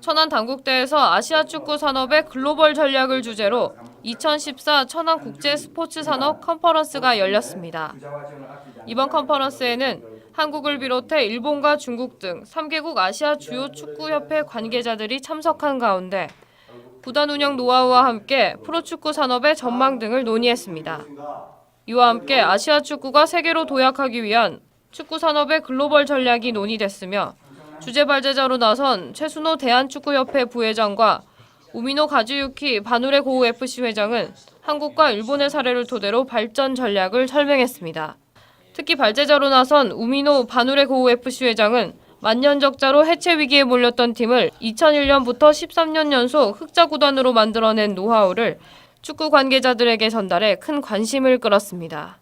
천안 당국대에서 아시아 축구 산업의 글로벌 전략을 주제로 2014 천안 국제 스포츠 산업 컨퍼런스가 열렸습니다. 이번 컨퍼런스에는 한국을 비롯해 일본과 중국 등 3개국 아시아 주요 축구협회 관계자들이 참석한 가운데 구단 운영 노하우와 함께 프로축구 산업의 전망 등을 논의했습니다. 이와 함께 아시아 축구가 세계로 도약하기 위한 축구 산업의 글로벌 전략이 논의됐으며 주재 발제자로 나선 최순호 대한축구협회 부회장과 우미노 가즈유키 바누레 고우 FC 회장은 한국과 일본의 사례를 토대로 발전 전략을 설명했습니다. 특히 발제자로 나선 우미노 바누레 고우 FC 회장은 만년 적자로 해체 위기에 몰렸던 팀을 2001년부터 13년 연속 흑자 구단으로 만들어낸 노하우를 축구 관계자들에게 전달해 큰 관심을 끌었습니다.